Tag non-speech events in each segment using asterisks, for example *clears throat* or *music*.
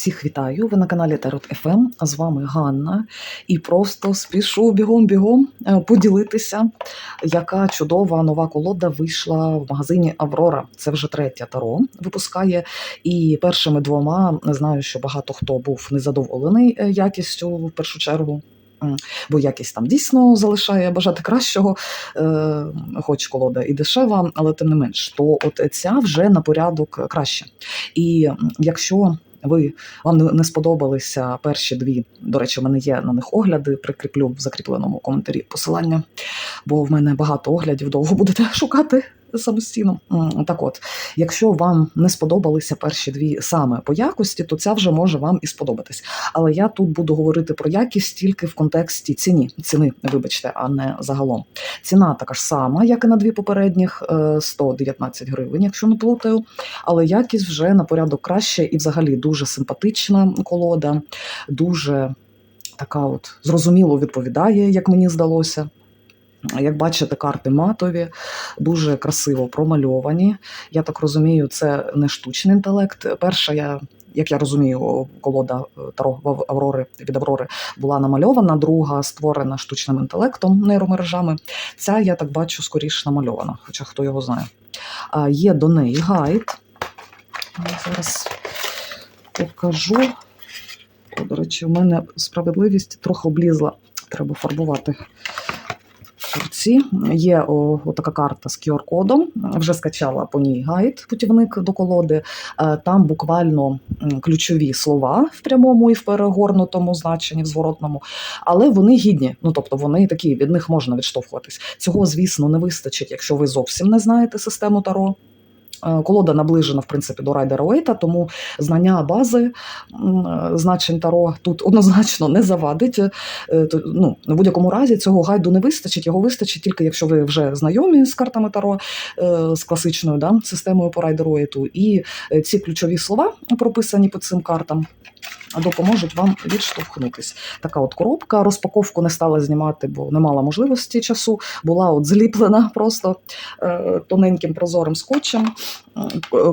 Всіх вітаю! Ви на каналі Тарот ФМ. З вами Ганна. І просто спішу бігом-бігом е, поділитися, яка чудова нова колода вийшла в магазині Аврора. Це вже третя таро випускає. І першими двома знаю, що багато хто був незадоволений е, якістю в першу чергу. Бо якість там дійсно залишає бажати кращого, е, хоч колода і дешева, але тим не менш, то от ця вже на порядок краще. І якщо ви вам не, сподобалися перші дві, до речі, в мене є на них огляди, прикріплю в закріпленому коментарі посилання, бо в мене багато оглядів, довго будете *laughs* шукати самостійно. Так от, якщо вам не сподобалися перші дві саме по якості, то ця вже може вам і сподобатись. Але я тут буду говорити про якість тільки в контексті ціні, ціни, вибачте, а не загалом. Ціна така ж сама, як і на дві попередніх, е, 119 гривень, якщо не плутаю. Але якість вже на порядок краще і взагалі дуже симпатична колода, дуже така от зрозуміло відповідає, як мені здалося. Як бачите, карти матові, дуже красиво промальовані. Я так розумію, це не штучний інтелект. Перша я. Як я розумію, колода е, Таро Аврори від Аврори була намальована, друга створена штучним інтелектом, нейромережами. Ця, я так бачу, скоріш намальована, хоча хто його знає. А, Є до неї гайд. Я зараз покажу. До речі, у мене справедливість трохи облізла. Треба фарбувати Турці. Є о, о, така карта з QR-кодом. Вже скачала по ній гайд, путівник до колоди. Е, Там буквально ключові слова в прямому і в перегорнутому значенні, в зворотному, але вони гідні. Ну тобто вони такі, від них можна відштовхуватись. Цього, звісно, не вистачить, якщо ви зовсім не знаєте систему Таро. Е, Колода наближена в принципі до Райдера Уейта, тому знання бази е, значень Таро тут однозначно не завадить. Е, Ну, в будь-якому разі цього гайду не вистачить. Його вистачить тільки якщо ви вже знайомі з картами Таро, з класичною да, системою по Райдеру Уейту. І ці ключові слова, прописані по цим картам, допоможуть вам відштовхнутись. Така от коробка. Розпаковку не стала знімати, бо не мала можливості часу. Була от зліплена просто е, тоненьким прозорим скотчем.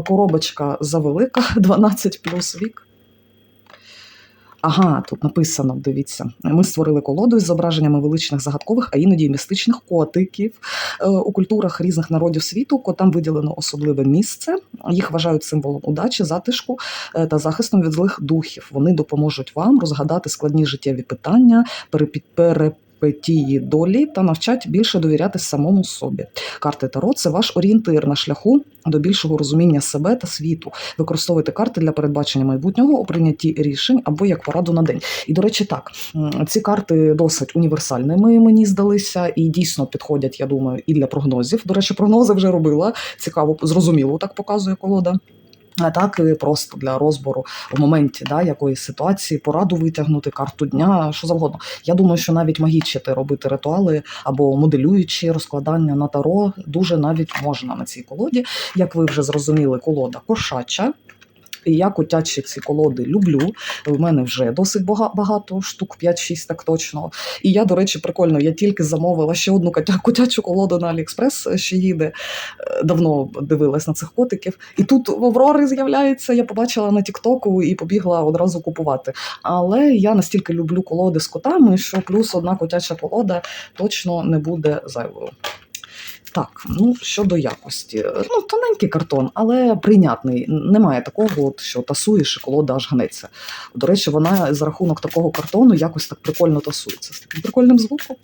Коробочка завелика, *laughs* 12 плюс вік. Ага, тут написано, дивіться. Ми створили колоду із зображеннями величних загадкових, а іноді містичних котиків. Е, У культурах різних народів світу котам виділено особливе місце. Їх вважають символом удачі, затишку е, та захистом від злих духів. Вони допоможуть вам розгадати складні життєві питання, перепі- перипетії долі та навчать більше довіряти самому собі. Карти Таро це ваш орієнтир на шляху до більшого розуміння себе та світу. Використовуйте карти для передбачення майбутнього у прийнятті рішень або як пораду на день. І до речі, так ці карти досить універсальними мені здалися і дійсно підходять, я думаю, і для прогнозів. До речі, прогнози вже робила. Цікаво, зрозуміло так показує колода. А так і просто для розбору в моменті да, якоїсь ситуації, пораду витягнути, карту дня, що завгодно. Я думаю, що навіть магічити робити ритуали або моделюючі розкладання на таро дуже навіть можна на цій колоді. Як ви вже зрозуміли, колода кошача. Я котячі ці колоди люблю. В мене вже досить багато штук, 5-6 так точно. І я, до речі, прикольно, я тільки замовила ще одну котя- котячу колоду на Аліекспрес, що їде. Е, Давно дивилась на цих котиків. І тут Аврори з'являється, я побачила на Тіктоку і побігла одразу купувати. Але я настільки люблю колоди з котами, що плюс одна котяча колода точно не буде зайвою. Так, ну щодо якості, ну тоненький картон, але прийнятний. Немає такого, от, що тасуєш і колода аж гнеться. До речі, вона за рахунок такого картону якось так прикольно тасується з таким прикольним звуком.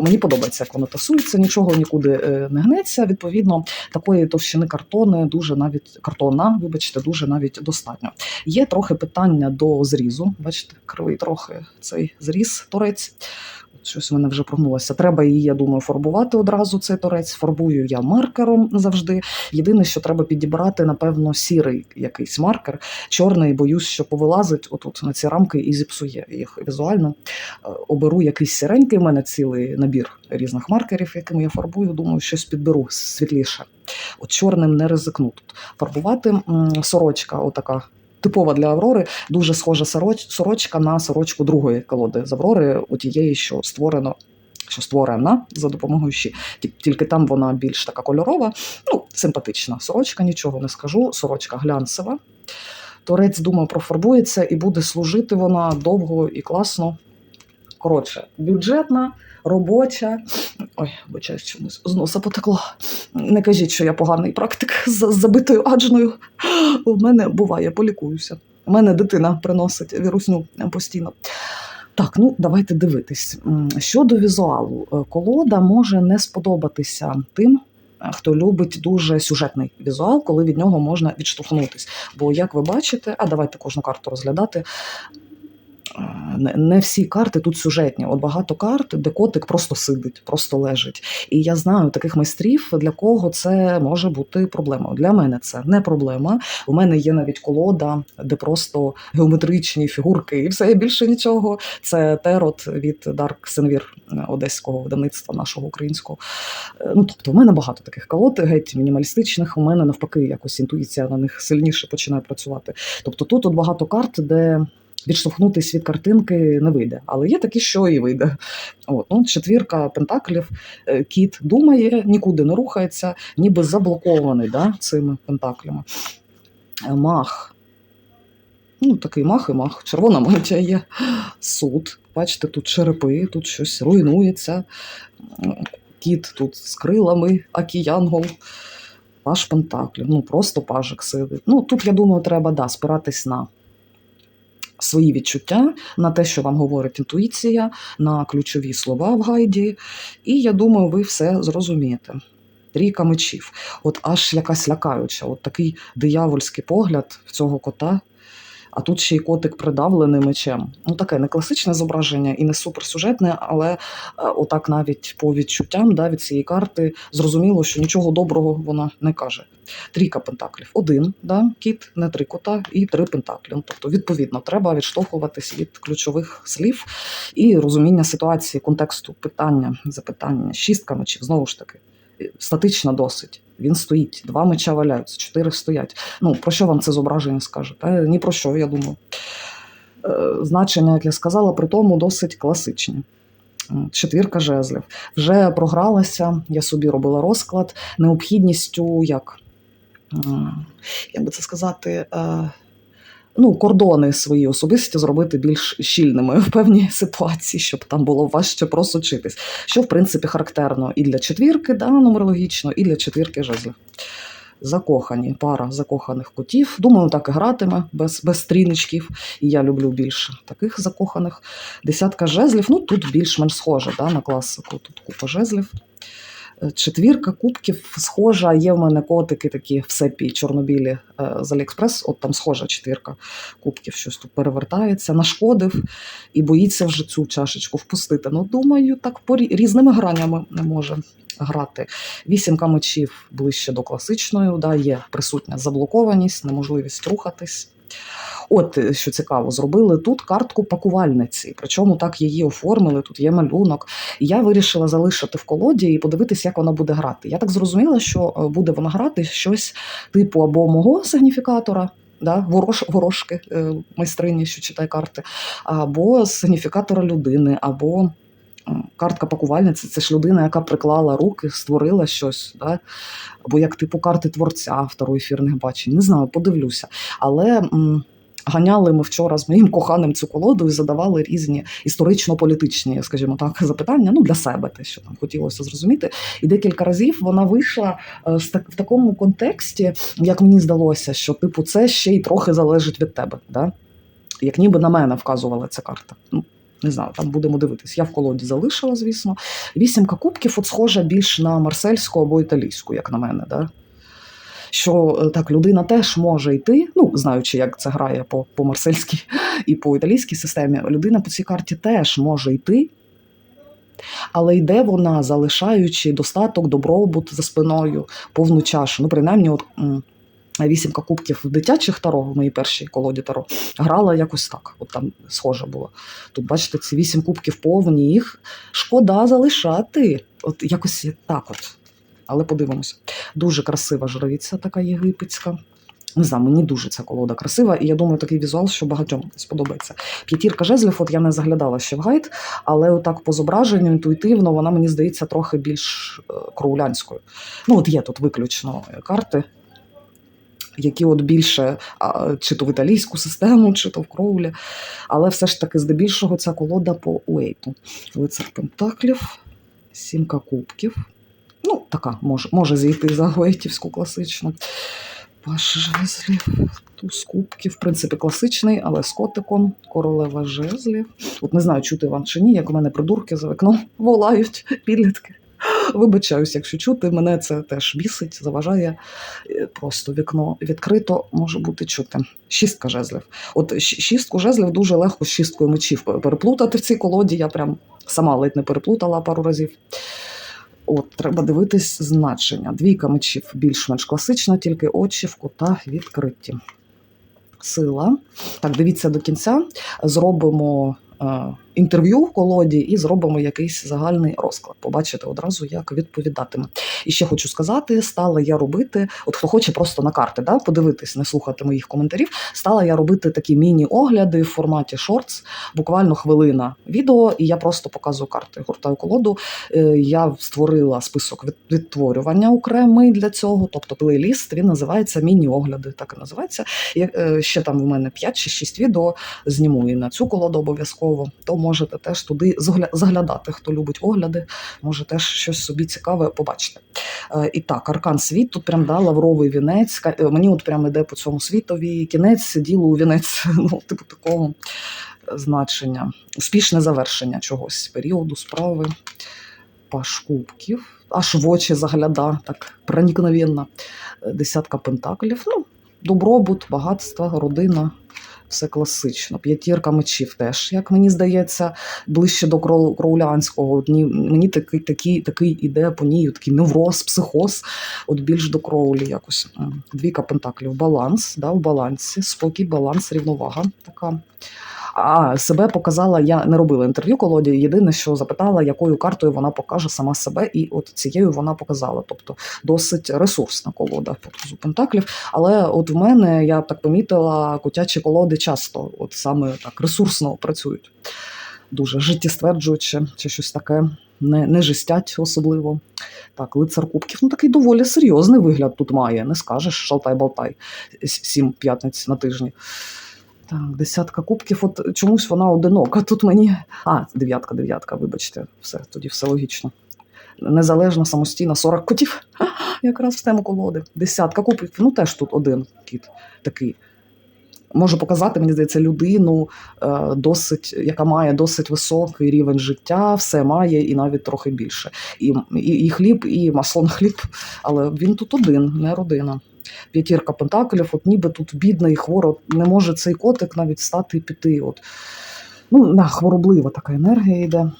Мені подобається, як воно тасується, нічого нікуди е, не гнеться. Відповідно, такої товщини картони дуже навіть картона, вибачте, дуже навіть достатньо. Є трохи питання до зрізу. Бачите, кривий трохи цей зріз торець. Щось в мене вже прогнулося. Треба її, я думаю, фарбувати одразу цей торець. Фарбую я маркером завжди. Єдине, що треба підібрати, напевно, сірий якийсь маркер. Чорний, боюсь, що повилазить отут на ці рамки і зіпсує їх візуально. Е, Оберу якийсь сіренький. У мене цілий набір різних маркерів, якими я фарбую. Думаю, щось підберу світліше. От чорним не ризикну тут. Фарбувати сорочка, отака. Типова для Аврори, дуже схожа сороч, сорочка на сорочку другої колоди з Аврори, у тієї, що створено, що створена за допомогою щі. Ті- Тільки там вона більш така кольорова, ну, симпатична сорочка, нічого не скажу. Сорочка глянцева. Торець, думаю, профарбується і буде служити вона довго і класно. Коротше, бюджетна, робоча. Ой, вибачаюсь, чомусь з носа потекло. Не кажіть, що я поганий практик з забитою аджною. У мене буває, полікуюся. У мене дитина приносить вірусню постійно. Так, ну давайте дивитись. Щодо візуалу, е, колода може не сподобатися тим, е, хто любить дуже сюжетний візуал, коли від нього можна відштовхнутись. Бо, як ви бачите, а давайте кожну карту розглядати. Не, всі карти тут сюжетні. От багато карт, де котик просто сидить, просто лежить. І я знаю таких майстрів, для кого це може бути проблемою. Для мене це не проблема. У мене є навіть колода, де просто геометричні фігурки, і все більше нічого. Це терот від Dark Senvir одеського видавництва нашого українського. Е, Ну тобто, у мене багато таких колод, геть мінімалістичних. У мене навпаки, якось інтуїція на них сильніше починає працювати. Тобто, тут от багато карт, де. Відштовхнутись від картинки не вийде, але є такі, що і вийде. От, ну, четвірка пентаклів, е, кіт думає, нікуди не рухається, ніби заблокований да, цими пентаклями. Е, Мах. Ну, такий мах і мах. Червона мантія є. Суд. Бачите, тут черепи, тут щось руйнується. Кіт тут з крилами, акіянгол. Паж пентаклів. Ну, просто пажик сидить. Ну, тут, я думаю, треба да, спиратись на свої відчуття, на те, що вам говорить інтуїція, на ключові слова в гайді. І я думаю, ви все зрозумієте. Трійка мечів. От аж якась лякаюча, от такий диявольський погляд в цього кота. А тут ще й котик придавлений мечем. Ну, таке не класичне зображення і не суперсюжетне, але е, отак навіть по відчуттям да, від цієї карти зрозуміло, що нічого доброго вона не каже. Трійка пентаклів. Один да, кіт, не три кота, і три пентаклі. Ну, Тобто, відповідно, треба відштовхуватись від ключових слів і розуміння ситуації, контексту питання, запитання, шістка мечів, знову ж таки. Статично досить. Він стоїть, два меча валяються, чотири стоять. Ну, про що вам це зображення скаже? Та ні про що, я думаю. Е, Значення, як я сказала, при тому досить класичні. Четвірка жезлів. Вже програлася, я собі робила розклад необхідністю, як, як би це сказати, е, ну, кордони свої особисті зробити більш щільними в певній ситуації, щоб там було важче просочитись. Що, в принципі, характерно і для четвірки, да, нумерологічно, і для четвірки жезлів. Закохані, пара закоханих котів. Думаю, так і гратиме без, без стріночків. І я люблю більше таких закоханих. Десятка жезлів. Ну тут більш-менш схоже да, на класику. Тут купа жезлів. Четвірка кубків схожа. Є в мене котики такі в сепі чорнобілі е, з Аліекспрес. От там схожа четвірка кубків, щось тут перевертається, нашкодив і боїться вже цю чашечку впустити. Ну, думаю, так по різними гранями не може грати. Вісімка мечів ближче до класичної, да, є присутня заблокованість, неможливість рухатись. От е, що цікаво, зробили тут картку пакувальниці, причому так її оформили. Тут є малюнок. Я вирішила залишити в колоді і подивитися, як вона буде грати. Я так зрозуміла, що е, буде вона грати щось типу або мого сигніфікатора. Да, ворош, ворожки е, майстрині, що читає карти, або сигніфікатора людини, або картка пакувальниці це ж людина, яка приклала руки, створила щось, да? або як типу карти творця автору ефірних бачень. Не знаю, подивлюся. Але ганяли ми вчора з моїм коханим цю колоду і задавали різні історично-політичні, скажімо так, запитання. Ну для себе те, що там хотілося зрозуміти. І декілька разів вона вийшла е, в такому контексті, як мені здалося, що типу це ще й трохи залежить від тебе. Да? Як ніби на мене вказувала ця карта. Ну, не знаю, там будемо дивитись. Я в колоді залишила, звісно. Вісімка кубків от схожа більш на марсельську або італійську, як на мене. Да? Що е, так, людина теж може йти, ну знаючи, як це грає по, по марсельській і по італійській системі, людина по цій карті теж може йти, але йде вона, залишаючи достаток, добробут за спиною, повну чашу. Ну, принаймні, от вісімка кубків в дитячих таро, в моїй першій колоді таро, грала якось так. От там схоже було. Тут, бачите, ці вісім кубків повні, їх шкода залишати. От якось так от. Але подивимося. Дуже красива жровіця така єгипетська. Не знаю, мені дуже ця колода красива, і я думаю, такий візуал, що багатьом сподобається. П'ятірка жезлів, от я не заглядала ще в гайд, але отак по зображенню інтуїтивно вона мені здається трохи більш е, кроулянською. Ну, от є тут виключно карти які от більше чи то в італійську систему, чи то в кроулі. Але все ж таки, здебільшого, ця колода по Уейту. Лицар Пентаклів, сімка кубків. Ну, така може, може зійти за Уейтівську класичну. Паш жезлів, туз кубків, в принципі, класичний, але з котиком, королева жезлів. От не знаю, чути вам чи ні, як у мене придурки за вікном волають підлітки. Вибачаюсь, якщо чути, мене це теж бісить, заважає. Е, Просто вікно відкрито може бути чути. Шістка жезлів. От шістку жезлів дуже легко з шісткою мечів переплутати в цій колоді. Я прям сама ледь не переплутала пару разів. От, треба дивитись значення. Двійка мечів більш-менш класична, тільки очі в кота відкриті. Сила. Так, дивіться до кінця. Зробимо е, інтерв'ю в колоді і зробимо якийсь загальний розклад. Побачите одразу, як відповідатиме. І ще хочу сказати: стала я робити, от хто хоче просто на карти, да, подивитись, не слухати моїх коментарів. Стала я робити такі міні-огляди в форматі шортс, буквально хвилина відео, і я просто показую карти, гортаю колоду. Е, Я створила список відтворювання окремий для цього, тобто плейліст. Він називається Міні-огляди. Так і називається. Е, ще там в мене 5 чи 6 відео зніму і на цю колоду обов'язково. То можете теж туди заглядати. Хто любить огляди, може теж щось собі цікаве побачити. Е, І так, аркан світ тут прям да, лавровий вінець. Е, Мені от прям іде по цьому світові кінець, ділу у вінець. *laughs* Ну, типу такого значення. Успішне завершення чогось, періоду, справи, паш кубків, аж в очі загляда, так проникновенно. Е, Десятка пентаклів. Ну, добробут, багатство, родина. Все класично. П'ятірка мечів теж, як мені здається, ближче до кроулянського. Мені такий, такий, такий іде по ній, такий невроз, психоз, от більш до кроулі якось. Двійка пентаклів, баланс, да, в балансі, спокій, баланс, рівновага така. А себе показала, я не робила інтерв'ю колоді. Єдине, що запитала, якою картою вона покаже сама себе, і от цією вона показала. Тобто досить ресурсна колода по пентаклів. Але от в мене я так помітила, котячі колоди часто от саме так ресурсно працюють, дуже життєстверджуючи, чи щось таке. Не, не жестять особливо. Так, лицар кубків. Ну такий доволі серйозний вигляд тут має. Не скажеш шалтай-болтай. Сім п'ятниць на тижні. Так, десятка кубків. От чомусь вона одинока. Тут мені. А, дев'ятка, дев'ятка, вибачте, все, тоді все логічно. Незалежна, самостійна, 40 котів. *laughs* Якраз в тему колоди. Десятка кубків. Ну теж тут один кіт такий. Може показати, мені здається, людину, е, досить, яка має досить високий рівень життя, все має і навіть трохи більше. І, і, і хліб, і масло на хліб. Але він тут один, не родина. П'ятірка пентаклів, от ніби тут бідна і хвора, не може цей котик навіть встати і піти. От. Ну, на, хвороблива така енергія йде е,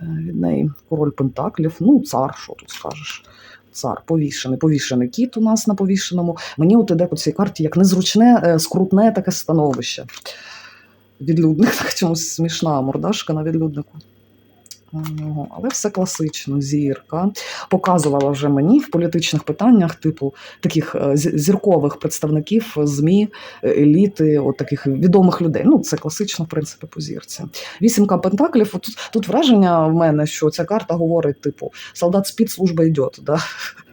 від неї. Король пентаклів, ну, цар, що тут скажеш. Цар повішений, повішений кіт у нас на повішеному. Мені от іде по цій карті як незручне, е, скрутне таке становище. Відлюдник, *laughs* так чомусь смішна мордашка на відлюднику. Але все класично, зірка. Показувала вже мені в політичних питаннях, типу таких е, зіркових представників ЗМІ, е, еліти, от таких відомих людей. Ну, це класично, в принципі, по зірці. Вісімка пентаклів. Тут, тут враження в мене, що ця карта говорить: типу, солдат спецслужба йде. Да?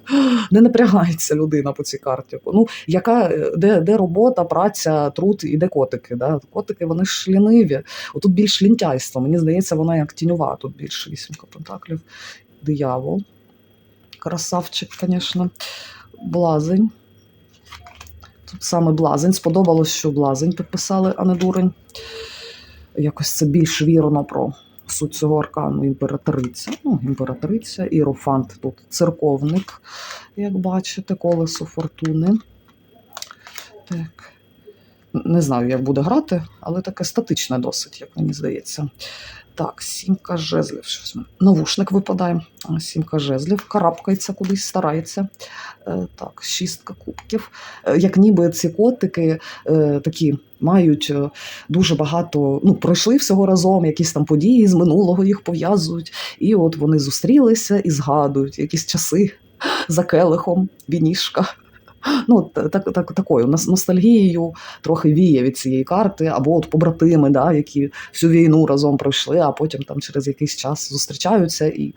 *gasps* Не напрягається людина по цій карті. Ну, яка, е, де, де робота, праця, труд і де котики? Да? Котики вони ж ліниві. Отут більш лінтяйство. Мені здається, вона як тіньова. Тут більше вісімка пентаклів. Диявол. Красавчик, звісно. Блазень. Тут саме блазень. Сподобалось, що блазень підписали, а не дурень. Якось це більш вірно про суть цього аркану. Імператриця. Ну, імператриця, ірофант тут церковник, як бачите, колесо фортуни. Так. Не знаю, як буде грати, але таке статичне досить, як мені здається. Так, сімка жезлів. Щось навушник випадає. Сімка жезлів, карабкається кудись, старається. Е, Так, шістка кубків. Е, Як ніби ці котики е, такі мають дуже багато, ну, пройшли всього разом, якісь там події з минулого їх пов'язують. І от вони зустрілися і згадують якісь часи за келихом, вінішка. Ну, так, так, такою ностальгією трохи віє від цієї карти, або от побратими, да, які всю війну разом пройшли, а потім там через якийсь час зустрічаються, і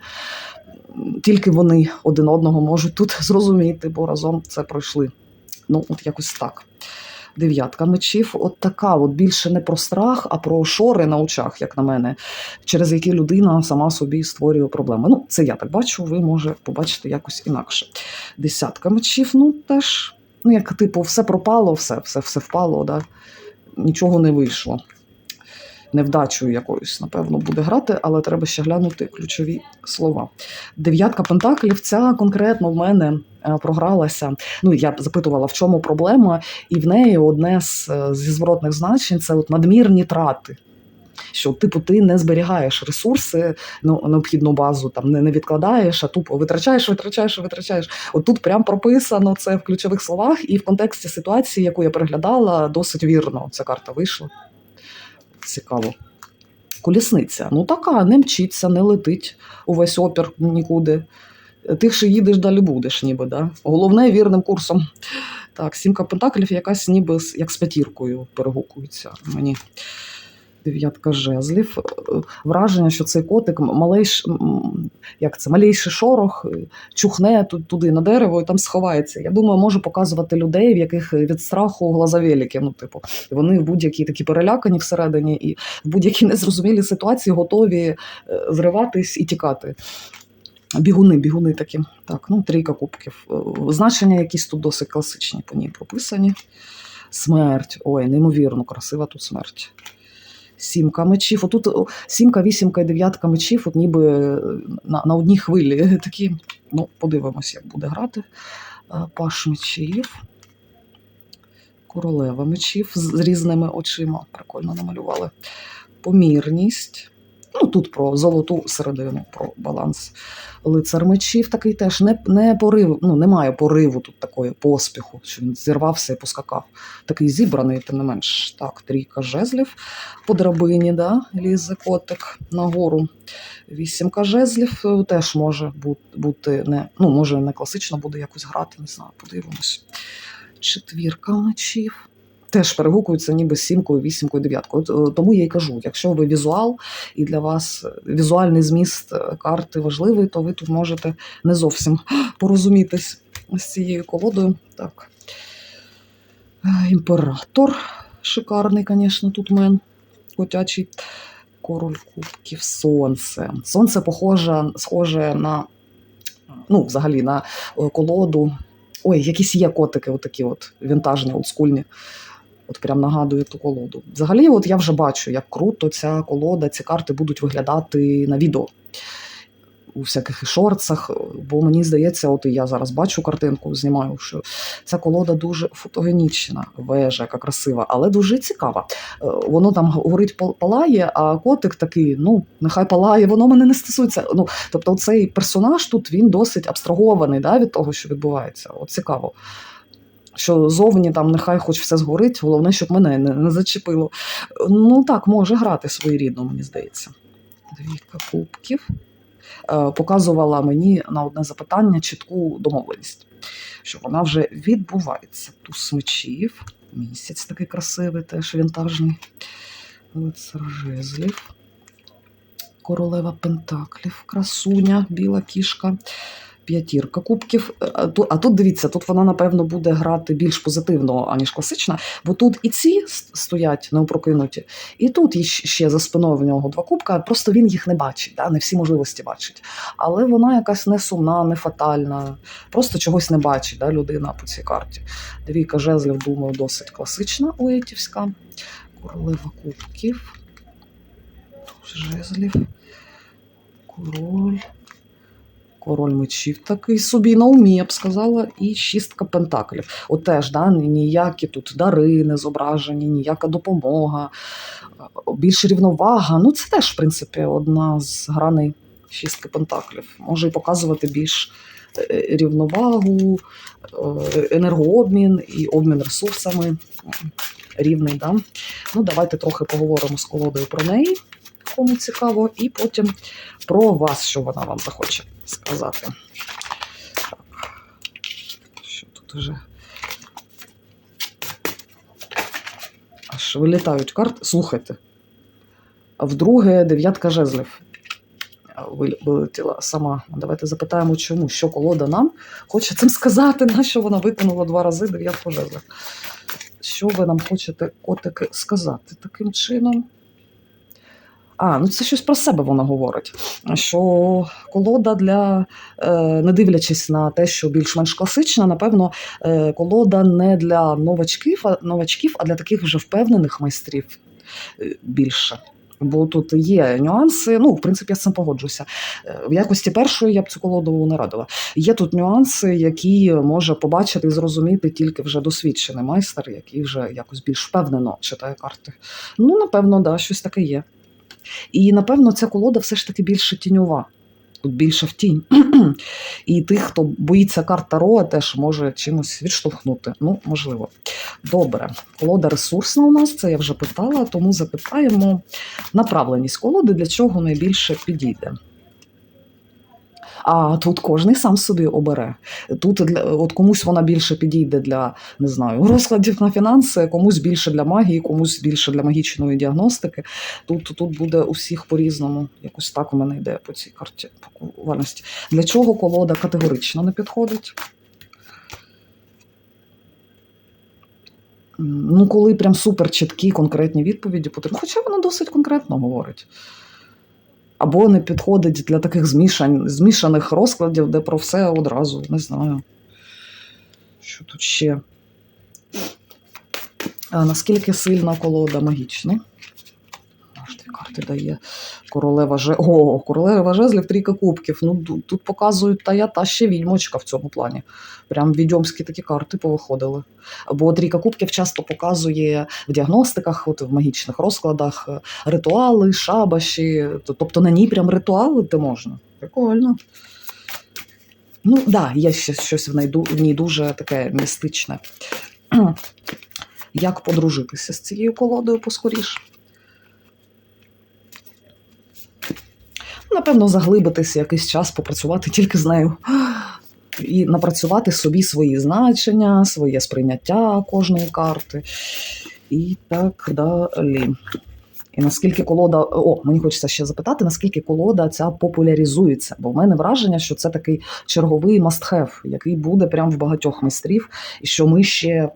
тільки вони один одного можуть тут *laughs* зрозуміти, бо разом це пройшли. Ну, от якось так. Дев'ятка мечів, от така, от більше не про страх, а про шори на очах, як на мене, через які людина сама собі створює проблеми. Ну, це я так бачу, ви може побачите якось інакше. Десятка мечів, ну теж, ну як типу, все пропало, все, все, все впало, да? нічого не вийшло. Невдачою якоюсь, напевно, буде грати, але треба ще глянути ключові слова. Дев'ятка пентаклів, ця конкретно в мене е, програлася. Ну, я запитувала, в чому проблема, і в неї одне з е, зі зворотних значень це от надмірні трати. Що, типу, ти не зберігаєш ресурси, ну, необхідну базу там не, не відкладаєш, а тупо витрачаєш, витрачаєш, витрачаєш. От тут прям прописано це в ключових словах, і в контексті ситуації, яку я переглядала, досить вірно ця карта вийшла. Цікаво. Колісниця. Ну така, не мчиться, не летить увесь опір нікуди. Тихше їдеш, далі будеш, ніби. Да? Головне вірним курсом. Так, сімка пентаклів якась ніби як з п'ятіркою перегукується мені. Дев'ятка жезлів. Е, Враження, що цей котик малейш, як це, малейший шорох е, чухне туди на дерево і там сховається. Я думаю, може показувати людей, в яких від страху глаза великі. Ну, типу, вони в будь-якій такі перелякані всередині, і в будь-якій незрозумілій ситуації готові е, зриватись і тікати. Бігуни, бігуни такі. Так, ну, трійка кубків. Е, Значення якісь тут досить класичні по ній прописані. Смерть. Ой, неймовірно, красива тут смерть. Сімка мечів. Отут сімка, вісімка і дев'ятка мечів, от ніби е, на, на одній хвилі. *laughs* Такі, ну, подивимося, як буде грати. Е, Паш мечів. Королева мечів з, з різними очима. Прикольно намалювали. Помірність. Ну, тут про золоту середину, про баланс. Лицар мечів такий теж не, не порив, ну, немає пориву тут такої поспіху, що він зірвався і поскакав. Такий зібраний, тим не менш. Так, трійка жезлів по драбині, да, лізе котик нагору. Вісімка жезлів е, теж може бути не, ну, може, не класично буде якось грати, не знаю, подивимось. Четвірка мечів. Теж перегукуються ніби сімкою, вісімкою, дев'яткою. Е, Тому я й кажу, якщо ви візуал і для вас візуальний зміст карти важливий, то ви тут можете не зовсім порозумітись з цією колодою. Так. Е, Імператор. Шикарний, звісно, тут мен котячий. Король кубків, сонце. Сонце похоже, схоже на, ну, взагалі, на е, колоду. Ой, якісь є котики, отакі от вінтажні, олдскульні. От прям нагадує ту колоду. Взагалі, от я вже бачу, як круто ця колода, ці карти будуть виглядати на відео. У всяких шорцах, бо мені здається, от і я зараз бачу картинку, знімаю, що ця колода дуже фотогенічна, вежа, яка красива, але дуже цікава. Е, Воно там горить пал- палає, а котик такий, ну, нехай палає, воно мене не стосується. Ну, тобто, цей персонаж тут він досить абстрагований да, від того, що відбувається. От цікаво. Що зовні там нехай хоч все згорить, головне, щоб мене не, не зачепило. Ну так, може грати своєрідно, мені здається. Двійка кубків. Е, Показувала мені на одне запитання чітку домовленість, що вона вже відбувається. Туз мечів, місяць такий красивий, теж вінтажний. Лицар жезлів. Королева Пентаклів, красуня, біла кішка, п'ятірка кубків. Е, А тут дивіться, тут вона, напевно, буде грати більш позитивно, аніж класична, бо тут і ці стоять неопрокинуті, і тут ще за спиною в нього два кубка, просто він їх не бачить, да? не всі можливості бачить. Але вона якась не сумна, не фатальна, просто чогось не бачить да, людина по цій карті. Двійка жезлів, думаю, досить класична уетівська. Королева кубків. Жезлів. Король. Король мечів такий собі на умі, я б сказала, і шістка пентаклів. От теж да, ніякі тут дари не зображені, ніяка допомога, більш рівновага. Ну, це теж, в принципі, одна з граней шістки пентаклів. Може і показувати більш е, рівновагу, е, енергообмін і обмін ресурсами рівний. Да? Ну, давайте трохи поговоримо з колодою про неї, кому цікаво, і потім про вас, що вона вам захоче сказати. Так. Що тут уже? Аж вилітають карти. Слухайте. Вдруге дев'ятка жезлів. вилетіла сама. Давайте запитаємо, чому, що колода нам хоче цим сказати, на що вона виконала два рази дев'ятку жезлів. Що ви нам хочете, котики, сказати таким чином? А, ну це щось про себе вона говорить. Що колода для, е, не дивлячись на те, що більш-менш класична, напевно, е, колода не для новачків, а, новачків, а для таких вже впевнених майстрів е, більше. Бо тут є нюанси. Ну, в принципі, я з цим погоджуся. В якості першої я б цю колоду не радила. Є тут нюанси, які може побачити і зрозуміти тільки вже досвідчений майстер, який вже якось більш впевнено читає карти. Ну, напевно, да, щось таке є. І напевно, ця колода все ж таки більше тіньова. Тут більше в тінь. *clears throat* І тих, хто боїться карт Таро, теж може чимось відштовхнути. Ну, можливо. Добре. Колода ресурсна у нас, це я вже питала, тому запитаємо направленість колоди, для чого найбільше підійде. А тут кожний сам собі обере. Тут для от комусь вона більше підійде для не знаю розкладів на фінанси, комусь більше для магії, комусь більше для магічної діагностики. Тут тут буде у всіх по-різному. Якось так у мене йде по цій карті пакувальності. Для чого колода категорично не підходить? Ну, коли прям супер чіткі конкретні відповіді потрібні, хоча вона досить конкретно говорить. Або не підходить для таких змішань, змішаних розкладів, де про все одразу не знаю. Що тут ще? А наскільки сильна колода магічна? Карти дає. Королева же. О, королева жезлів, трійка кубків. Ну, тут показують та я, та ще відьмочка в цьому плані. Прям відьомські такі карти повиходили. Бо трійка кубків часто показує в діагностиках, от в магічних розкладах е, ритуали, шабаші. Тобто на ній прям ритуалити можна. Прикольно. Ну, так, да, є ще щось в в ній дуже таке містичне. *clears throat* Як подружитися з цією колодою поскоріше? Напевно, заглибитися якийсь час, попрацювати тільки з нею. І напрацювати собі свої значення, своє сприйняття кожної карти. І так далі. І наскільки колода. О, мені хочеться ще запитати, наскільки колода ця популяризується. Бо в мене враження, що це такий черговий must-have, який буде прямо в багатьох майстрів, і що ми ще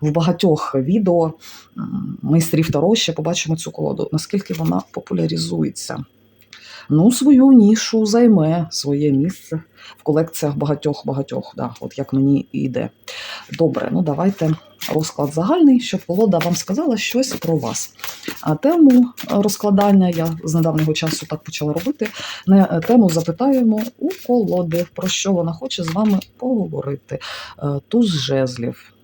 в багатьох відео майстрів Таро ще побачимо цю колоду. Наскільки вона популяризується? Ну, свою нішу займе своє місце в колекціях багатьох-багатьох. Да, от як мені і йде. Добре, ну давайте розклад загальний, щоб колода вам сказала щось про вас. А тему розкладання я з недавнього часу так почала робити. Не е, тему запитаємо у колоди, про що вона хоче з вами поговорити. Е, Туз жезлів.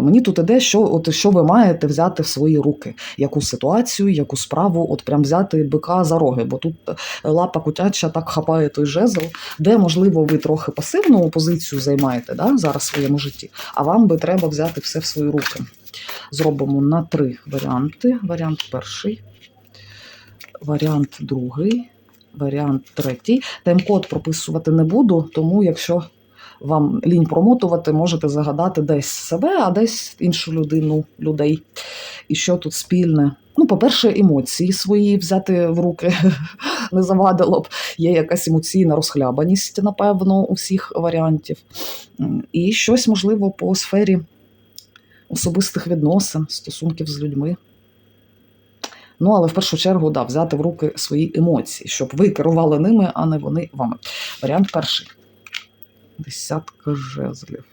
Мені тут іде, що, от, що ви маєте взяти в свої руки, яку ситуацію, яку справу, от прям взяти бика за роги, бо тут е, лапа кутяча так хапає той жезл, де, можливо, ви трохи пасивну позицію займаєте да, зараз в своєму житті, а вам би треба взяти все в свої руки. Зробимо на три варіанти. Варіант перший, варіант другий, варіант третій. Тайм-код прописувати не буду, тому якщо вам лінь промотувати, можете загадати десь себе, а десь іншу людину, людей. І що тут спільне? Ну, по-перше, емоції свої взяти в руки *laughs* не завадило б. Є якась емоційна розхлябаність, напевно, у всіх варіантів. І щось, можливо, по сфері особистих відносин, стосунків з людьми. Ну, але в першу чергу, да, взяти в руки свої емоції, щоб ви керували ними, а не вони вами. Варіант перший. Десятка жезлів.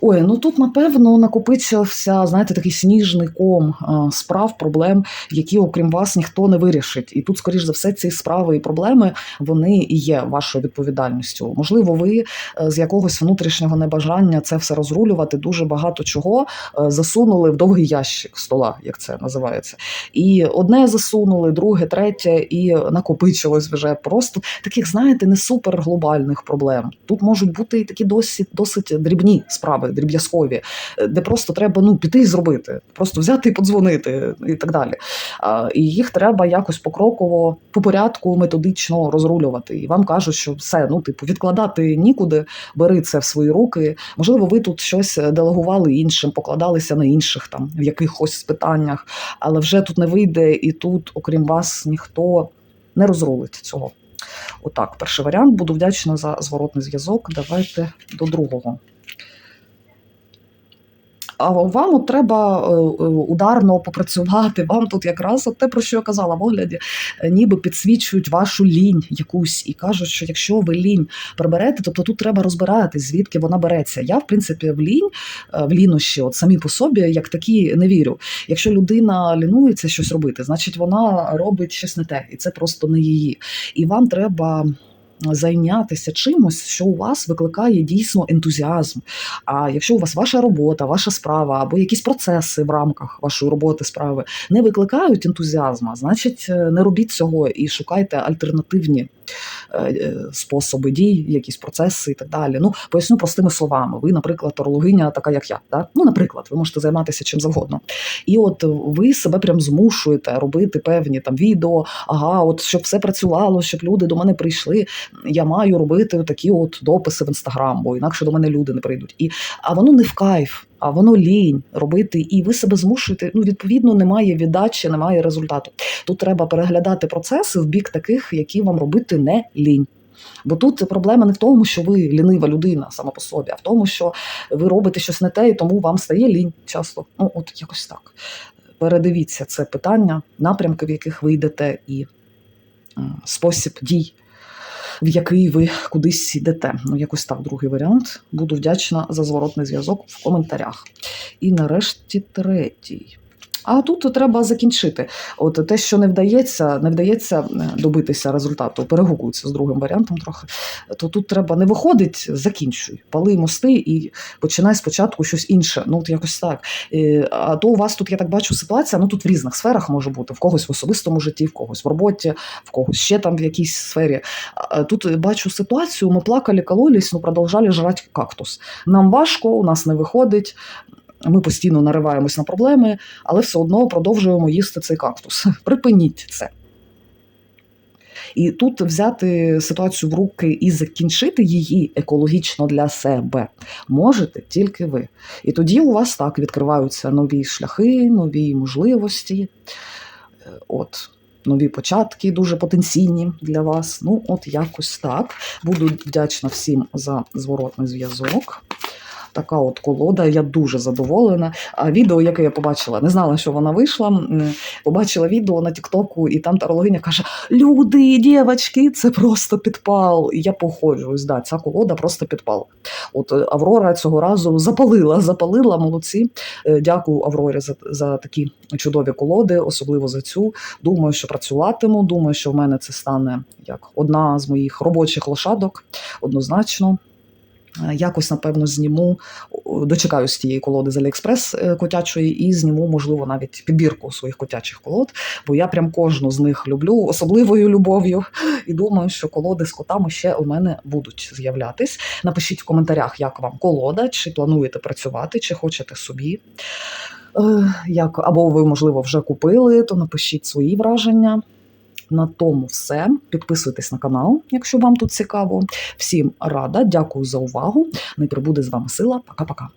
Ой, ну тут, напевно, накопичився, знаєте, такий сніжний ком справ, проблем, які, окрім вас, ніхто не вирішить. І тут, скоріш за все, ці справи і проблеми вони і є вашою відповідальністю. Можливо, ви е, з якогось внутрішнього небажання це все розрулювати, дуже багато чого е, засунули в довгий ящик стола, як це називається. І одне засунули, друге, третє, і накопичилось вже просто таких, знаєте, не супер глобальних проблем. Тут можуть бути і такі досить, досить дрібні справи дріб'язкові, е, де просто треба ну, піти і зробити, просто взяти і подзвонити і так далі. І їх треба якось покроково по порядку методично розрулювати. І вам кажуть, що все, ну типу, відкладати нікуди, бери це в свої руки. Можливо, ви тут щось делегували іншим, покладалися на інших там в якихось питаннях, але вже тут не вийде, і тут, окрім вас, ніхто не розрулить цього. Отак, перший варіант. Буду вдячна за зворотний зв'язок. Давайте до другого. Вам треба е, е, ударно попрацювати. Вам тут якраз от те, про що я казала в огляді, е, ніби підсвічують вашу лінь якусь і кажуть, що якщо ви лінь приберете, тобто тут треба розбиратись, звідки вона береться. Я, в принципі, в лінь, в лінощі, от самі по собі, як такі, не вірю. Якщо людина лінується щось робити, значить вона робить щось не те, і це просто не її. І вам треба. Зайнятися чимось, що у вас викликає дійсно ентузіазм. А якщо у вас ваша робота, ваша справа або якісь процеси в рамках вашої роботи, справи не викликають ентузіазма, значить е, не робіть цього і шукайте альтернативні способи дій, якісь процеси і так далі. Ну, поясню простими словами. Ви, наприклад, орологиня, така як я. Да? Ну, наприклад, ви можете займатися чим завгодно. І от ви себе прям змушуєте робити певні там відео, ага, от щоб все працювало, щоб люди до мене прийшли. Я маю робити такі от дописи в інстаграм, бо інакше до мене люди не прийдуть. І а воно не в кайф. А воно лінь робити, і ви себе змушуєте. Ну, відповідно, немає віддачі, немає результату. Тут треба переглядати процеси в бік таких, які вам робити не лінь. Бо тут проблема не в тому, що ви лінива людина сама по собі, а в тому, що ви робите щось не те, і тому вам стає лінь часто. Ну, от якось так. Передивіться це питання, напрямки, в яких ви йдете, і спосіб дій в який ви кудись йдете. Ну, якось так, другий варіант. Буду вдячна за зворотний зв'язок в коментарях. І нарешті третій. А тут треба закінчити. От те, що не вдається, не вдається е, добитися результату, перегукується з другим варіантом трохи. То тут треба не виходить, закінчуй, пали мости і починай спочатку щось інше. Ну, от якось так. Е, А то у вас тут, я так бачу, ситуація. Ну тут в різних сферах може бути: в когось в особистому житті, в когось в роботі, в когось ще там в якійсь сфері. Тут бачу ситуацію. Ми плакали, кололись, ну продовжали жрати кактус. Нам важко, у нас не виходить. Ми постійно нариваємось на проблеми, але все одно продовжуємо їсти цей кактус. *laughs* Припиніть це. І тут взяти ситуацію в руки і закінчити її екологічно для себе можете тільки ви. І тоді у вас так відкриваються нові шляхи, нові можливості. Е, От. Нові початки дуже потенційні для вас. Ну, от якось так. Буду вдячна всім за зворотний зв'язок. Така от колода, я дуже задоволена. А відео, яке я побачила, не знала, що вона вийшла. Побачила відео на Тіктоку, і там тарологиня каже: Люди, дівчатки, це просто підпал. Я погоджуюсь, да, ця колода просто підпал. От е, Аврора цього разу запалила, запалила, молодці. Е, Дякую Аврорі за, за такі чудові колоди, особливо за цю. Думаю, що працюватиму. Думаю, що в мене це стане як одна з моїх робочих лошадок, однозначно. Е, Якось, напевно, зніму, дочекаюсь тієї колоди з Аліекспрес е, котячої і зніму, можливо, навіть підбірку своїх котячих колод, бо я прям кожну з них люблю особливою любов'ю. *laughs* І думаю, що колоди з котами ще у мене будуть з'являтись. Напишіть в коментарях, як вам колода, чи плануєте працювати, чи хочете собі. Е, Як, або ви, можливо, вже купили, то напишіть свої враження. На тому все. Підписуйтесь на канал, якщо вам тут цікаво. Всім рада, дякую за увагу. Не прибуде з вами сила. Пока-пока.